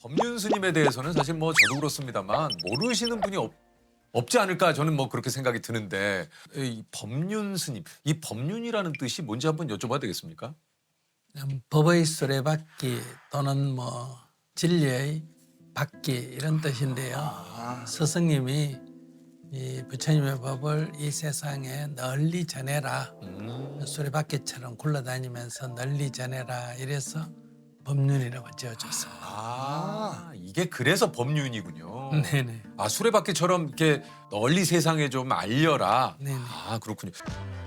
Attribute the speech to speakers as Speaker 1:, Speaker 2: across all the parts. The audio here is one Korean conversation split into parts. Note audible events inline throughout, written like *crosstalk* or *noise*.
Speaker 1: 법륜 스님에 대해서는 사실 뭐 저도 그렇습니다만 모르시는 분이 없, 없지 않을까 저는 뭐 그렇게 생각이 드는데 이 법륜 스님 이 법륜이라는 뜻이 뭔지 한번 여쭤봐도 되겠습니까?
Speaker 2: 음, 법의 수레바퀴 또는 뭐 진리의 바퀴 이런 뜻인데요. 스승님이 이 부처님의 법을 이 세상에 널리 전해라.
Speaker 1: 음.
Speaker 2: 수레바퀴처럼 굴러다니면서 널리 전해라. 이래서 법륜이라고 지어줬습니다.
Speaker 1: 아 이게 그래서 법륜이군요.
Speaker 2: 네네.
Speaker 1: 아 수레바퀴처럼 이렇게 널리 세상에 좀 알려라.
Speaker 2: 네네.
Speaker 1: 아 그렇군요.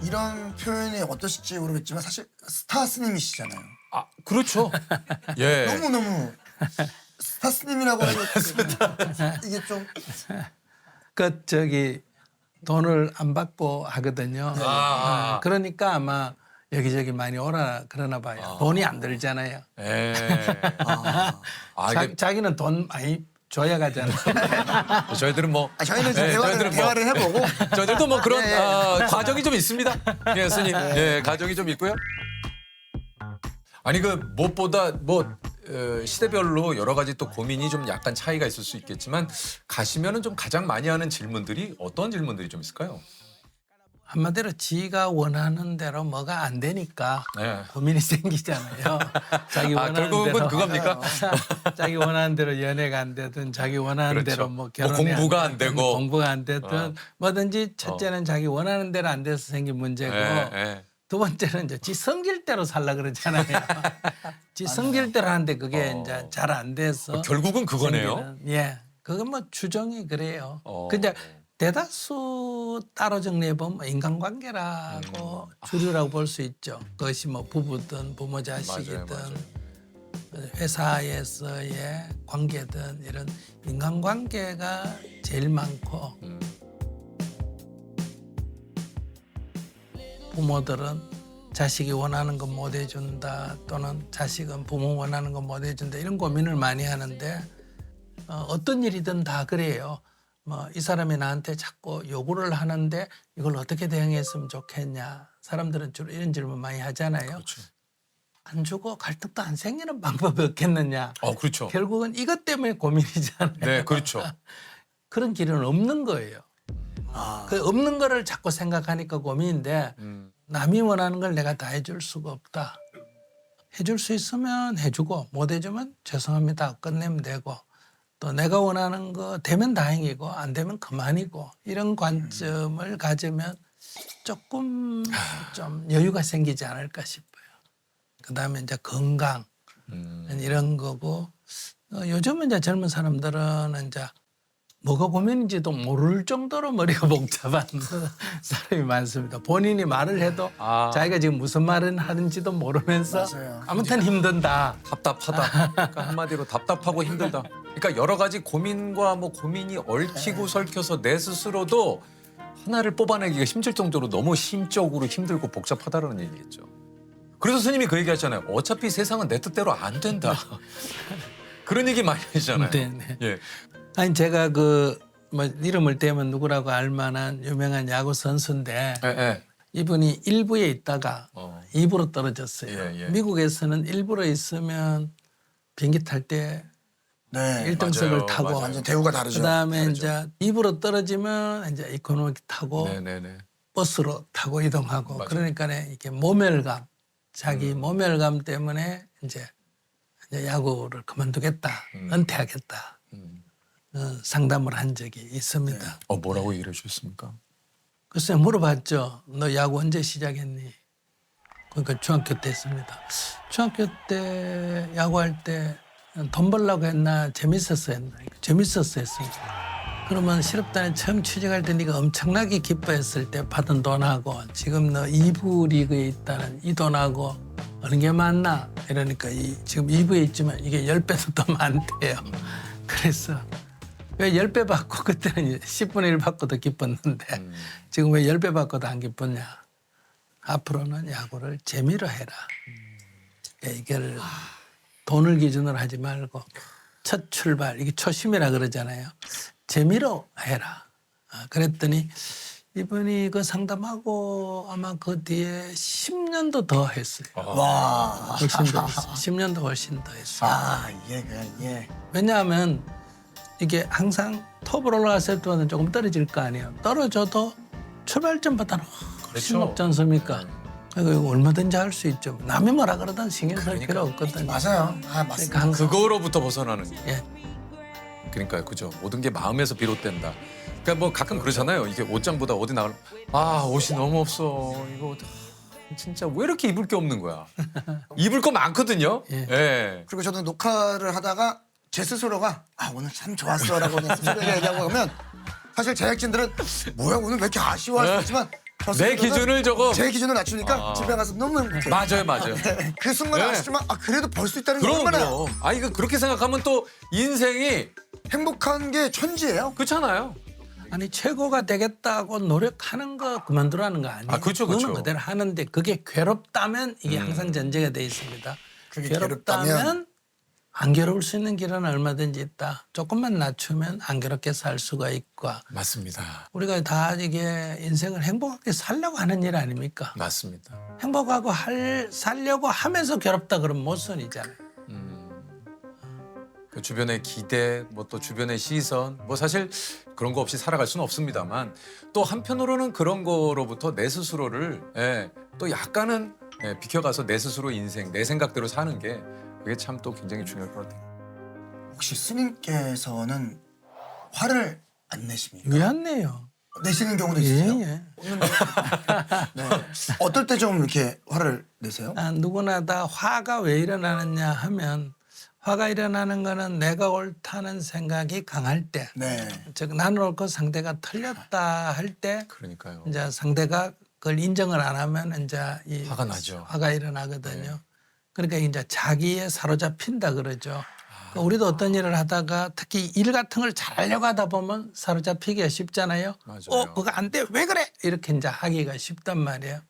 Speaker 3: 이런 표현이 어떠실지 모르겠지만 사실 스타 스님이시잖아요.
Speaker 1: 아 그렇죠. 예. *laughs*
Speaker 3: 너무 너무 스타 스님이라고 하니까 이게 좀
Speaker 2: 그 저기 돈을 안 받고 하거든요.
Speaker 1: 아.
Speaker 2: 어, 그러니까 아마 여기저기 많이 오라 그러나 봐요. 돈이 안 들잖아요.
Speaker 1: 예. *laughs* 아
Speaker 2: 자,
Speaker 1: 이게
Speaker 2: 자기는 돈 많이 줘야 가잖아요. *laughs*
Speaker 1: 저희들은 뭐
Speaker 3: 아, 저희는 지금
Speaker 1: 예,
Speaker 3: 대화를,
Speaker 1: 저희들은 뭐
Speaker 3: 대화를 해보고 *laughs*
Speaker 1: 저희들도 뭐 그런
Speaker 3: 예, 예.
Speaker 1: 아, 과정이 좀 있습니다. 예, 스님. 예, 과정이 좀 있고요. 아니 그 무엇보다 뭐 어, 시대별로 여러 가지 또 고민이 좀 약간 차이가 있을 수 있겠지만 가시면은 좀 가장 많이 하는 질문들이 어떤 질문들이 좀 있을까요?
Speaker 2: 한마디로 지가 원하는 대로 뭐가 안 되니까
Speaker 1: 네.
Speaker 2: 고민이 *laughs* 생기잖아요. 자기
Speaker 1: 아,
Speaker 2: 원하는
Speaker 1: 결국은
Speaker 2: 대로
Speaker 1: 그겁니까?
Speaker 2: 자기 원하는 대로 연애가 안 되든 자기 원하는
Speaker 1: 그렇죠.
Speaker 2: 대로
Speaker 1: 뭐뭐
Speaker 2: 결혼이
Speaker 1: 공부가 안
Speaker 2: 되든
Speaker 1: 되고.
Speaker 2: 공부가 안 되든
Speaker 1: 어.
Speaker 2: 뭐든지 첫째는 자기 원하는 대로 안 돼서 생긴 문제고
Speaker 1: 예, 예.
Speaker 2: 두 번째는 이제 지 성질 대로 살라 그러잖아요. *laughs* 지 성질 대로 하는데 그게
Speaker 1: 어.
Speaker 2: 이제 잘 안 돼서
Speaker 1: 결국은 그거네요.
Speaker 2: 생기는, 예, 그건 뭐 추정이 그래요.
Speaker 1: 어.
Speaker 2: 근데 대다수 따로 정리해 보면 인간관계라고
Speaker 1: 음.
Speaker 2: 주류라고 볼 수 있죠. 그것이 뭐 부부든 부모 자식이든. 회사에서의 관계든 이런 인간관계가 제일 많고
Speaker 1: 음.
Speaker 2: 부모들은 자식이 원하는 건 못 해준다 또는 자식은 부모 원하는 건 못 해준다 이런 고민을 많이 하는데 어, 어떤 일이든 다 그래요. 뭐 이 사람이 나한테 자꾸 요구를 하는데 이걸 어떻게 대응했으면 좋겠냐. 사람들은 주로 이런 질문 많이 하잖아요.
Speaker 1: 그렇죠.
Speaker 2: 안 주고 갈등도 안 생기는 방법이 없겠느냐.
Speaker 1: 어, 그렇죠.
Speaker 2: 결국은 이것 때문에 고민이잖아요.
Speaker 1: 네, 그렇죠. *laughs*
Speaker 2: 그런 길은 없는 거예요.
Speaker 3: 아,
Speaker 2: 그 없는 거를 자꾸 생각하니까 고민인데
Speaker 1: 음.
Speaker 2: 남이 원하는 걸 내가 다 해줄 수가 없다. 해줄 수 있으면 해주고 못 해주면 죄송합니다. 끝내면 되고 또 내가 원하는 거 되면 다행이고 안 되면 그만이고 이런 관점을 가지면 조금 좀 여유가 생기지 않을까 싶어요. 그다음에 이제 건강
Speaker 1: 음.
Speaker 2: 이런 거고 어, 요즘은 이제 젊은 사람들은 이제 뭐가 고민인지도 모를 정도로 머리가 *laughs* 복잡한 사람이 많습니다. 본인이 말을 해도
Speaker 1: 아.
Speaker 2: 자기가 지금 무슨 말을 하는지도 모르면서
Speaker 3: 맞아요.
Speaker 2: 아무튼 힘든다.
Speaker 1: 답답하다. 그러니까 한마디로 답답하고 힘들다. 그러니까 여러 가지 고민과 뭐 고민이 얽히고 설켜서 내 스스로도 하나를 뽑아내기가 힘들 정도로 너무 심적으로 힘들고 복잡하다라는 얘기겠죠. 그래서 스님이 그 얘기 하잖아요. 어차피 세상은 내 뜻대로 안 된다. *laughs* 그런 얘기 많이 하시잖아요.
Speaker 2: 네, 네.
Speaker 1: 예.
Speaker 2: 아니 제가 그 뭐 이름을 대면 누구라고 알 만한 유명한 야구 선수인데
Speaker 1: 예, 예.
Speaker 2: 이분이 일부에 있다가
Speaker 1: 어.
Speaker 2: 2부로 떨어졌어요.
Speaker 1: 예, 예.
Speaker 2: 미국에서는 일부러 있으면 비행기 탈 때
Speaker 3: 네.
Speaker 2: 일등석을
Speaker 1: 맞아요,
Speaker 2: 타고
Speaker 1: 맞아요.
Speaker 3: 완전 대우가 다르죠.
Speaker 2: 그다음에
Speaker 3: 다르죠.
Speaker 2: 이제 입으로 떨어지면 이제 이코노미 타고
Speaker 1: 네네네.
Speaker 2: 버스로 타고 이동하고
Speaker 1: 맞아요.
Speaker 2: 그러니까 이게 모멸감 자기
Speaker 1: 음.
Speaker 2: 모멸감 때문에 이제, 이제 야구를 그만두겠다
Speaker 1: 음.
Speaker 2: 은퇴하겠다
Speaker 1: 음.
Speaker 2: 어, 상담을 한 적이 있습니다.
Speaker 1: 어 뭐라고 얘기를 해주셨습니까?
Speaker 2: 글쎄 물어봤죠. 너 야구 언제 시작했니? 그러니까 중학교 때 했습니다. 중학교 때 야구할 때 돈 벌려고 했나 재밌었어 했나? 재밌었어 했으니까. 그러면 실업단에 처음 취직할 때 네가 엄청나게 기뻐했을 때 받은 돈하고 지금 너 2부 리그에 있다는 이 돈하고 어느 게 많나? 이러니까 이 지금 2부에 있지만 이게 10배도 더 많대요. *laughs* 그래서 왜 10배 받고 *laughs* 그때는 10분의 1 받고 더 기뻤는데
Speaker 1: 음.
Speaker 2: 지금 왜 10배 받고도 안 기뻤냐. 앞으로는 야구를 재미로 해라. 이걸 돈을 기준으로 하지 말고 첫 출발, 이게 초심이라 그러잖아요. 재미로 해라. 아, 그랬더니 이분이 그 상담하고 아마 그 뒤에 10년도 더 했어요.
Speaker 3: 와.
Speaker 2: 훨씬 더 했어요. 10년도 훨씬 더 했어요.
Speaker 3: 아 이게 그냥 예.
Speaker 2: 왜냐하면 이게 항상 톱으로 올라갔을 때는 조금 떨어질 거 아니에요. 떨어져도 출발점보다는 훨씬
Speaker 1: 그렇죠.
Speaker 2: 높지 않습니까? 그러니까 이거 얼마든지 할 수 있죠. 남이 뭐라 그러든 신경 쓸 필요 없거든요.
Speaker 3: 맞아요. 아 맞습니다.
Speaker 2: 그러니까 항상
Speaker 1: 그거로부터 벗어나는 게.
Speaker 2: 예.
Speaker 1: 그러니까요, 그죠. 모든 게 마음에서 비롯된다. 그러니까 뭐 가끔 그러잖아요. 이게 옷장보다 어디 나갈 아 옷이 너무 없어. 이거 진짜 왜 이렇게 입을 게 없는 거야? *laughs* 입을 거 많거든요.
Speaker 2: 예.
Speaker 1: 예.
Speaker 3: 그리고 저도 녹화를 하다가 제 스스로가 아 오늘 참 좋았어라고 스스로에게 *laughs* 얘기하고 하면 사실 제작진들은 뭐야 오늘 왜 이렇게 아쉬워할 수 있지만
Speaker 1: 저내 기준을 저거
Speaker 3: 제 기준을 낮추니까
Speaker 1: 아.
Speaker 3: 집에 가서 너무 행복해.
Speaker 1: 맞아요, 맞아요.
Speaker 3: 그 순간
Speaker 1: 네.
Speaker 3: 아시지만 아 그래도 벌 수 있다는 게
Speaker 1: 그럼
Speaker 3: 얼마나
Speaker 1: 그럼. 아 이거 그렇게 생각하면 또 인생이
Speaker 3: 행복한 게 천지예요.
Speaker 1: 그렇잖아요.
Speaker 2: 아니 최고가 되겠다고 노력하는 거 그만두라는 거 아니에요.
Speaker 1: 아, 그렇죠, 그렇죠.
Speaker 2: 그대로 하는데 그게 괴롭다면 이게
Speaker 1: 음.
Speaker 2: 항상 전제가 돼 있습니다.
Speaker 3: 그게
Speaker 2: 괴롭다면
Speaker 3: 괴롭다면?
Speaker 2: 안 괴로울 수 있는 길은 얼마든지 있다. 조금만 낮추면 안 괴롭게 살 수가 있고
Speaker 1: 맞습니다.
Speaker 2: 우리가 다 이게 인생을 행복하게 살려고 하는 일 아닙니까?
Speaker 1: 맞습니다.
Speaker 2: 행복하고 할 살려고 하면서 괴롭다 그러면 모순이잖아요.
Speaker 1: 그 주변의 기대, 뭐 또 주변의 시선, 뭐 사실 그런 거 없이 살아갈 수는 없습니다만 또 한편으로는 그런 거로부터 내 스스로를 예, 또 약간은 예, 비켜가서 내 스스로 인생, 내 생각대로 사는 게 그게 참 또 굉장히 중요할 것 같아요.
Speaker 3: 혹시 스님께서는 화를 안 내십니까?
Speaker 2: 왜 안 내요?
Speaker 3: 내시는 경우도
Speaker 2: 예,
Speaker 3: 있으세요?
Speaker 2: 예. *laughs*
Speaker 3: 네. 어떨 때 좀 이렇게 화를 내세요?
Speaker 2: 아, 누구나 다 화가 왜 일어나느냐 하면 화가 일어나는 거는 내가 옳다는 생각이 강할 때,
Speaker 3: 네.
Speaker 2: 즉 나는 옳고 상대가 틀렸다 할 때
Speaker 1: 그러니까요.
Speaker 2: 이제 상대가 그걸 인정을 안 하면 이제 이
Speaker 1: 화가 나죠.
Speaker 2: 화가 일어나거든요. 그러니까 이제 자기에 사로잡힌다 그러죠. 그러니까 우리도 어떤 일을 하다가 특히 일 같은 걸 잘하려고 하다 보면 사로잡히기가 쉽잖아요.
Speaker 1: 맞아요.
Speaker 2: 어, 그거 안 돼. 왜 그래? 이렇게 이제 하기가 쉽단 말이에요.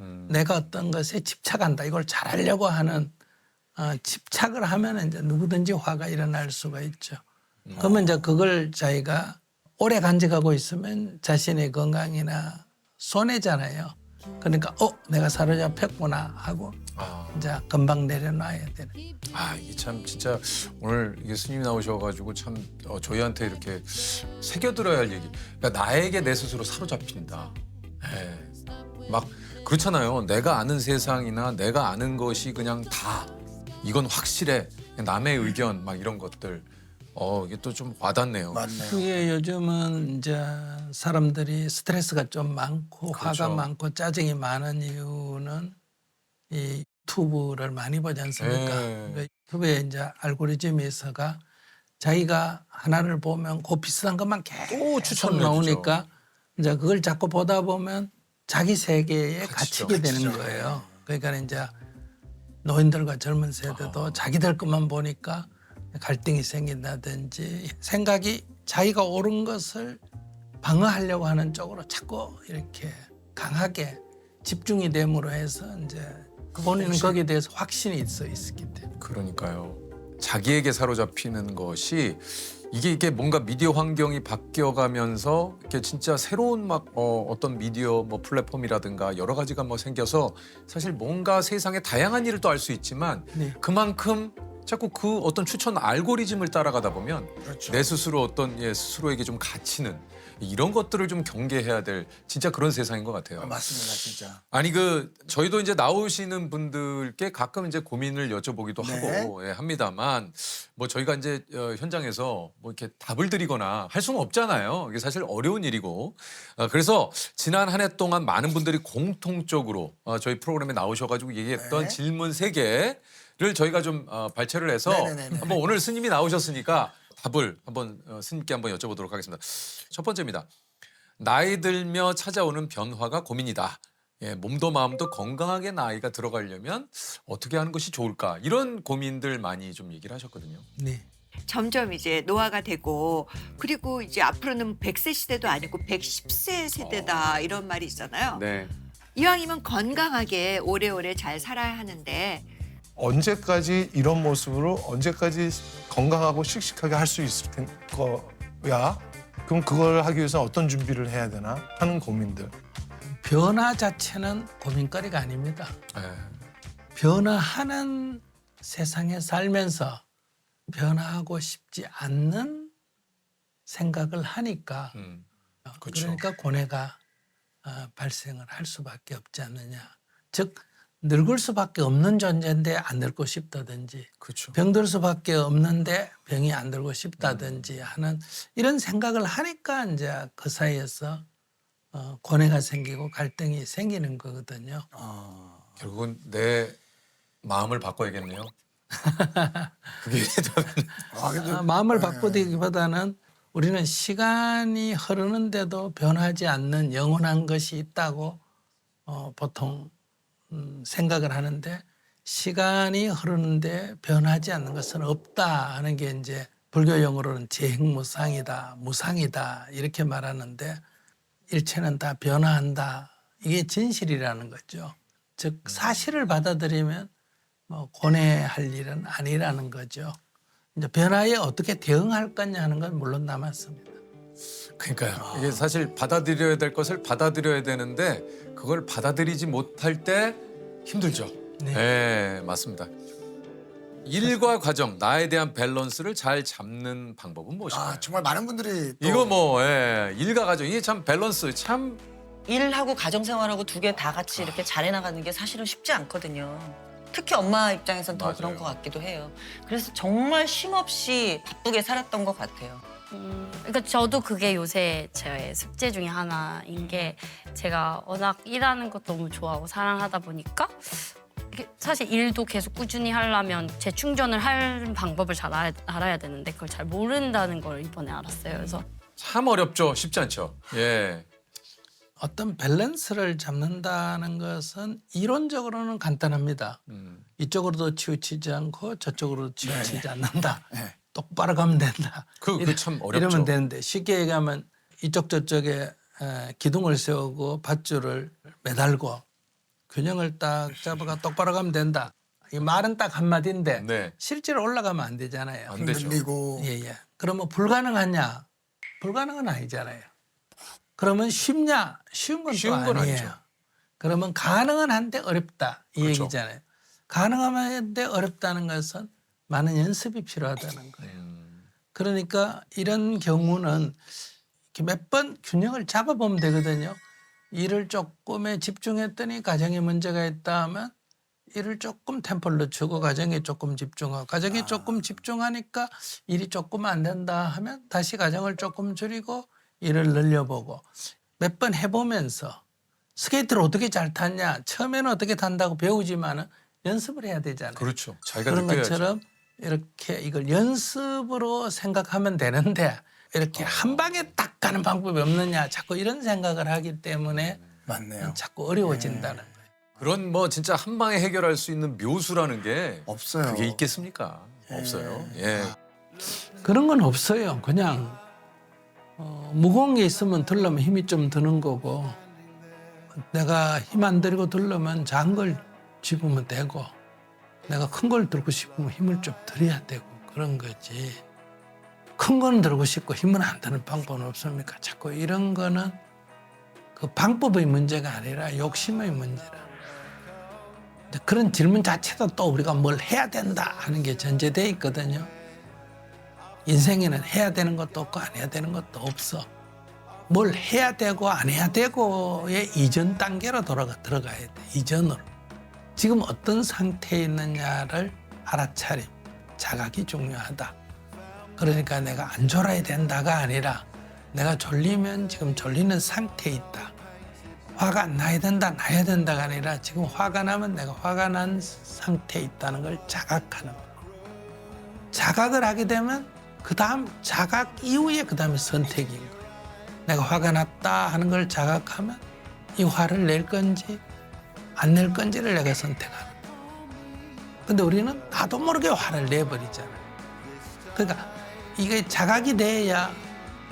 Speaker 1: 음,
Speaker 2: 내가 어떤 것에 집착한다. 이걸 잘하려고 하는 어, 집착을 하면 이제 누구든지 화가 일어날 수가 있죠. 그러면 이제 그걸 자기가 오래 간직하고 있으면 자신의 건강이나 손해잖아요. 그러니까 어 내가 사로잡혔구나 하고
Speaker 1: 아,
Speaker 2: 이제 금방 내려놔야 되는.
Speaker 1: 아 이게 참 진짜 오늘 이게 스님이 나오셔가지고 참 어, 저희한테 이렇게 새겨들어야 할 얘기. 그러니까 나에게 내 스스로 사로잡힌다. 예. 막 그렇잖아요. 내가 아는 세상이나 내가 아는 것이 그냥 다 이건 확실해. 남의 의견 막 이런 것들. 어 이게 또 좀 와닿네요.
Speaker 3: 맞네요.
Speaker 2: 그게 요즘은 이제 사람들이 스트레스가 좀 많고
Speaker 1: 그렇죠.
Speaker 2: 화가 많고 짜증이 많은 이유는 이 유튜브를 많이 보지 않습니까?
Speaker 1: 네.
Speaker 2: 그러니까 유튜브에 이제 알고리즘에서가 자기가 하나를 보면 그 비슷한 것만 계속
Speaker 1: 추천을
Speaker 2: 나오니까 이제 그걸 자꾸 보다 보면 자기 세계에
Speaker 1: 갇히죠.
Speaker 2: 갇히게 되는
Speaker 3: 갇히죠.
Speaker 2: 거예요. 그러니까 이제 노인들과 젊은 세대도
Speaker 1: 아.
Speaker 2: 자기들 것만 보니까 갈등이 생긴다든지 생각이 자기가 옳은 것을 방어하려고 하는 쪽으로 자꾸 이렇게 강하게 집중이 됨으로 해서 이제 본인은 거기에 대해서 확신이 있어 있었기 때문에
Speaker 1: 그러니까요. 자기에게 사로잡히는 것이 이게 이게 뭔가 미디어 환경이 바뀌어가면서 이렇게 진짜 새로운 막 어, 어떤 미디어 뭐 플랫폼이라든가 여러 가지가 뭐 생겨서 사실 뭔가 세상의 다양한 일을 또 알 수 있지만
Speaker 2: 네.
Speaker 1: 그만큼 자꾸 그 어떤 추천 알고리즘을 따라가다 보면
Speaker 3: 그렇죠.
Speaker 1: 내 스스로 어떤 예, 스스로에게 좀 갇히는 이런 것들을 좀 경계해야 될 진짜 그런 세상인 것 같아요.
Speaker 3: 아, 맞습니다, 진짜.
Speaker 1: 아니 그 저희도 이제 나오시는 분들께 가끔 이제 고민을 여쭤보기도
Speaker 3: 네.
Speaker 1: 하고 예, 합니다만 뭐 저희가 이제 어, 현장에서 뭐 이렇게 답을 드리거나 할 수는 없잖아요. 이게 사실 어려운 일이고 어, 그래서 지난 한 해 동안 많은 분들이 공통적으로 어, 저희 프로그램에 나오셔가지고 얘기했던
Speaker 3: 네.
Speaker 1: 질문 세 개 를 저희가 좀 어, 발췌를 해서
Speaker 3: 네네네네.
Speaker 1: 한번 오늘 스님이 나오셨으니까 답을 한번 어, 스님께 한번 여쭤보도록 하겠습니다. 첫 번째입니다. 나이 들며 찾아오는 변화가 고민이다. 예, 몸도 마음도 건강하게 나이가 들어가려면 어떻게 하는 것이 좋을까? 이런 고민들 많이 좀 얘기를 하셨거든요.
Speaker 2: 네.
Speaker 4: 점점 이제 노화가 되고 그리고 이제 앞으로는 100세 시대도 아니고 110세 세대다 이런 말이 있잖아요.
Speaker 1: 네.
Speaker 4: 이왕이면 건강하게 오래오래 잘 살아야 하는데
Speaker 5: 언제까지 이런 모습으로 언제까지 건강하고 씩씩하게 할 수 있을 텐 거야 그럼 그걸 하기 위해서 어떤 준비를 해야 되나 하는 고민들.
Speaker 2: 변화 자체는 고민거리가 아닙니다.
Speaker 1: 예.
Speaker 2: 변화하는 세상에 살면서 변화하고 싶지 않는 생각을 하니까
Speaker 1: 음. 그쵸.
Speaker 2: 그러니까 고뇌가 어, 발생을 할 수밖에 없지 않느냐. 즉 늙을 수밖에 없는 존재인데 안 늙고 싶다든지
Speaker 1: 그렇죠.
Speaker 2: 병들 수밖에 없는데 병이 안 들고 싶다든지 하는 이런 생각을 하니까 이제 그 사이에서 어, 고뇌가 생기고 갈등이 생기는 거거든요.
Speaker 1: 결국은 내 마음을 바꿔야겠네요. *laughs* 그게
Speaker 3: 아, 근데
Speaker 2: 아, 마음을 바꾸기보다는 우리는 시간이 흐르는데도 변하지 않는 영원한 것이 있다고 어, 보통 음, 생각을 하는데 시간이 흐르는데 변하지 않는 것은 없다 하는 게 이제 불교 용어로는 재행무상이다, 무상이다 이렇게 말하는데 일체는 다 변화한다 이게 진실이라는 거죠. 즉 사실을 받아들이면 뭐 고뇌할 일은 아니라는 거죠. 이제 변화에 어떻게 대응할 거냐 하는 건 물론 남았습니다.
Speaker 1: 그러니까요. 이게 사실 받아들여야 될 것을 받아들여야 되는데 그걸 받아들이지 못할 때 힘들죠.
Speaker 2: 네.
Speaker 1: 네, 맞습니다. 일과 과정, 나에 대한 밸런스를 잘 잡는 방법은 무엇일까요?
Speaker 3: 아, 정말 많은 분들이 또
Speaker 1: 이거 뭐 예, 일과 과정 이게 참 밸런스 참
Speaker 6: 일하고 가정생활하고 두 개 다 같이 이렇게 잘해 나가는 게 사실은 쉽지 않거든요. 특히 엄마 입장에선 더
Speaker 1: 맞아요.
Speaker 6: 그런 것 같기도 해요. 그래서 정말 쉼없이 바쁘게 살았던 것 같아요.
Speaker 7: 음, 그러니까 저도 그게 요새 제 숙제 중에 하나인 게 제가 워낙 일하는 것도 너무 좋아하고 사랑하다 보니까 이게 사실 일도 계속 꾸준히 하려면 재충전을 할 방법을 잘 알아야, 알아야 되는데 그걸 잘 모른다는 걸 이번에 알았어요. 그래서
Speaker 1: 참 어렵죠. 쉽지 않죠. 예.
Speaker 2: 어떤 밸런스를 잡는다는 것은 이론적으로는 간단합니다.
Speaker 1: 음.
Speaker 2: 이쪽으로도 치우치지 않고 저쪽으로도 치우치지 않는다.
Speaker 3: 네.
Speaker 2: 똑바로 가면 된다.
Speaker 1: 그- 그참 어렵죠.
Speaker 2: 이러면 되는데 쉽게 얘기하면 이쪽 저쪽에 에, 기둥을 세우고 밧줄을 매달고 균형을 딱 잡아가 똑바로 가면 된다. 이 말은 딱 한마디인데
Speaker 1: 네.
Speaker 2: 실제로 올라가면 안 되잖아요.
Speaker 1: 안 되죠.
Speaker 3: 흔들리고
Speaker 2: 예, 예. 그러면 불가능하냐? 불가능은 아니잖아요. 그러면 쉽냐? 쉬운 건또
Speaker 1: 쉬운 건
Speaker 2: 아니에요.
Speaker 1: 아니죠.
Speaker 2: 그러면 가능은 한데 어렵다 이
Speaker 1: 그렇죠.
Speaker 2: 얘기잖아요. 가능한데 어렵다는 것은 많은 연습이 필요하다는 거예요.
Speaker 1: 음.
Speaker 2: 그러니까 이런 경우는 몇 번 균형을 잡아보면 되거든요. 일을 조금에 집중했더니 가정에 문제가 있다 하면 일을 조금 템포를 늦추고 가정에 조금 집중하고 가정에 조금 집중하니까 일이 조금 안 된다 하면 다시 가정을 조금 줄이고 일을 늘려보고 몇 번 해보면서 스케이트를 어떻게 잘 탔냐 처음에는 어떻게 탄다고 배우지만은 연습을 해야 되잖아요.
Speaker 1: 그렇죠. 자기가
Speaker 2: 그런
Speaker 1: 느껴야죠.
Speaker 2: 것처럼 이렇게 이걸 연습으로 생각하면 되는데 이렇게 한 방에 딱 가는 방법이 없느냐 자꾸 이런 생각을 하기 때문에
Speaker 3: 맞네요.
Speaker 2: 자꾸 어려워진다는 거예요.
Speaker 1: 그런 뭐 진짜 한 방에 해결할 수 있는 묘수라는 게
Speaker 3: 없어요.
Speaker 1: 그게 있겠습니까? 없어요. 예.
Speaker 2: 그런 건 없어요. 그냥 어, 무거운 게 있으면 들려면 힘이 좀 드는 거고 내가 힘 안 들이고 들려면 작은 걸 집으면 되고 내가 큰 걸 들고 싶으면 힘을 좀 들여야 되고 그런 거지. 큰 거는 들고 싶고 힘은 안 드는 방법은 없습니까? 자꾸 이런 거는 그 방법의 문제가 아니라 욕심의 문제라. 그런 질문 자체도 또 우리가 뭘 해야 된다 하는 게 전제돼 있거든요. 인생에는 해야 되는 것도 없고 안 해야 되는 것도 없어. 뭘 해야 되고 안 해야 되고의 이전 단계로 돌아가 들어가야 돼. 이전으로. 지금 어떤 상태에 있느냐를 알아차림, 자각이 중요하다. 그러니까 내가 안 졸아야 된다가 아니라 내가 졸리면 지금 졸리는 상태에 있다. 화가 안 나야 된다, 나야 된다가 아니라 지금 화가 나면 내가 화가 난 상태에 있다는 걸 자각하는 거예요. 자각을 하게 되면 그 다음 자각 이후에 그 다음에 선택인 거예요. 내가 화가 났다 하는 걸 자각하면 이 화를 낼 건지 안 낼 건지를 내가 선택하는. 근데 우리는 나도 모르게 화를 내버리잖아요. 그러니까 이게 자각이 돼야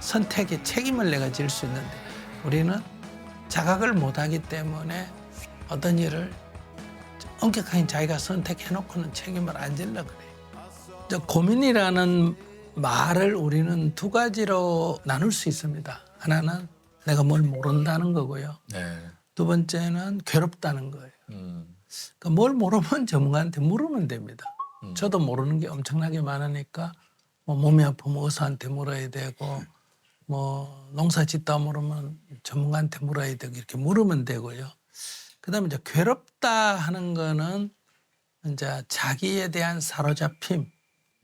Speaker 2: 선택의 책임을 내가 질 수 있는데 우리는 자각을 못하기 때문에 어떤 일을 엄격하게 자기가 선택해놓고는 책임을 안 질러 그래요. 저 고민이라는 말을 우리는 두 가지로 나눌 수 있습니다. 하나는 내가 뭘 모른다는 거고요.
Speaker 1: 네.
Speaker 2: 두 번째는 괴롭다는 거예요.
Speaker 1: 음.
Speaker 2: 그러니까 뭘 모르면 전문가한테 물으면 됩니다.
Speaker 1: 음.
Speaker 2: 저도 모르는 게 엄청나게 많으니까 뭐 몸이 아프면 의사한테 물어야 되고 뭐 농사 짓다 모르면 전문가한테 물어야 되고 이렇게 물으면 되고요. 그다음에 이제 괴롭다 하는 거는 이제 자기에 대한 사로잡힘.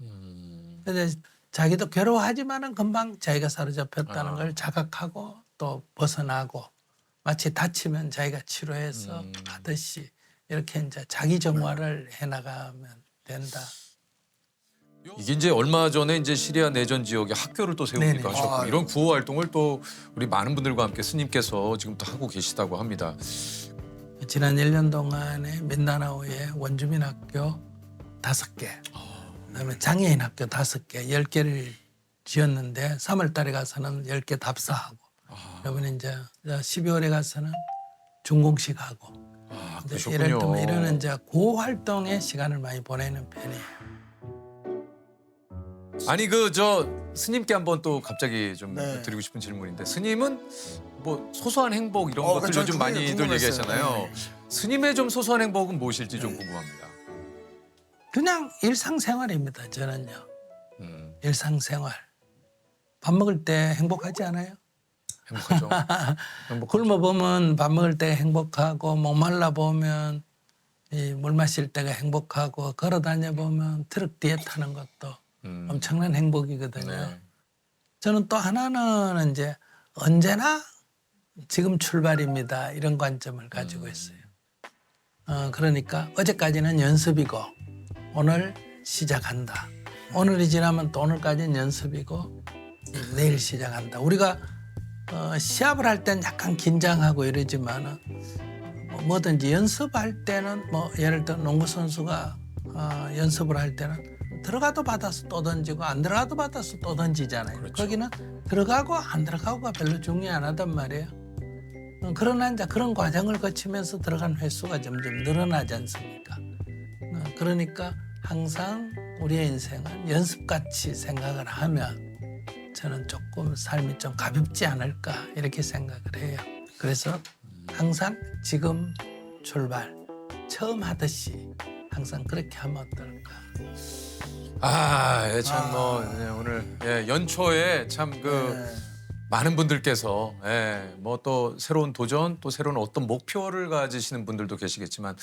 Speaker 1: 음.
Speaker 2: 근데 자기도 괴로워하지만은 금방 자기가 사로잡혔다는
Speaker 1: 아.
Speaker 2: 걸 자각하고 또 벗어나고 마치 다치면 자기가 치료해서
Speaker 1: 음.
Speaker 2: 하듯이 이렇게 이제 자기 정화를 해나가면 된다.
Speaker 1: 이게 이제 얼마 전에 이제 시리아 내전 지역에 학교를 또 세우기도
Speaker 2: 네네.
Speaker 1: 하셨고
Speaker 3: 아유.
Speaker 1: 이런 구호 활동을 또 우리 많은 분들과 함께 스님께서 지금 또 하고 계시다고 합니다.
Speaker 2: 지난 1년 동안에 민다나오에 원주민 학교 다섯 개, 그다음에 장애인 학교 다섯 개, 열 개를 지었는데 3월 달에 가서는 열 개 답사하고, 그러면 이제 12월에 가서는 준공식 하고,
Speaker 1: 아,
Speaker 2: 이제
Speaker 1: 그러셨군요.
Speaker 2: 이럴 때면 이런 이제 고 활동에 시간을 많이 보내는 편이에요.
Speaker 1: 아니 그 저 스님께 한번 또 갑자기 좀
Speaker 3: 네.
Speaker 1: 드리고 싶은 질문인데 스님은 뭐 소소한 행복 이런
Speaker 3: 어,
Speaker 1: 것들
Speaker 3: 저
Speaker 1: 요즘
Speaker 3: 그게
Speaker 1: 많이들
Speaker 3: 궁금했어요.
Speaker 1: 얘기하잖아요.
Speaker 3: 네.
Speaker 1: 스님의 좀 소소한 행복은 무엇일지 좀 궁금합니다.
Speaker 2: 그냥 일상생활입니다. 저는요.
Speaker 1: 음,
Speaker 2: 일상생활. 밥 먹을 때 행복하지 않아요?
Speaker 1: 행복하죠. *laughs* 행복하죠.
Speaker 2: 굶어 보면 밥 먹을 때 행복하고 목말라 보면 이물 마실 때가 행복하고 걸어 다녀 보면 트럭 뒤에 타는 것도
Speaker 1: 음,
Speaker 2: 엄청난 행복이거든요.
Speaker 1: 네.
Speaker 2: 저는 또 하나는 이제 언제나 지금 출발입니다 이런 관점을 가지고 있어요. 어, 그러니까 어제까지는 연습이고 오늘 시작한다. 오늘이 지나면 또 오늘까지는 연습이고 내일 시작한다. 우리가 어, 시합을 할 땐 약간 긴장하고 이러지만은 뭐 뭐든지 연습할 때는 뭐 예를 들어 농구 선수가 어, 연습을 할 때는 들어가도 받아서 또 던지고 안 들어가도 받아서 또 던지잖아요.
Speaker 1: 그렇죠.
Speaker 2: 거기는 들어가고 안 들어가고가 별로 중요 안 하단 말이에요. 어, 그러나 이제 그런 과정을 거치면서 들어간 횟수가 점점 늘어나지 않습니까? 어, 그러니까 항상 우리의 인생은 연습같이 생각을 하면 저는 조금 삶이 좀 가볍지 않을까 이렇게 생각을 해요. 그래서 항상 지금 출발 처음 하듯이 항상 그렇게 하면 어떨까.
Speaker 1: 아, 예, 참뭐 오늘 예, 연초에 참그
Speaker 3: 네.
Speaker 1: 많은 분들께서 예, 뭐 또 새로운 도전 또 새로운 어떤 목표를 가지시는 분들도 계시겠지만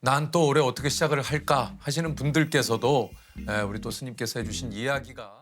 Speaker 1: 난 또 올해 어떻게 시작을 할까 하시는 분들께서도 예, 우리 또 스님께서 해주신 이야기가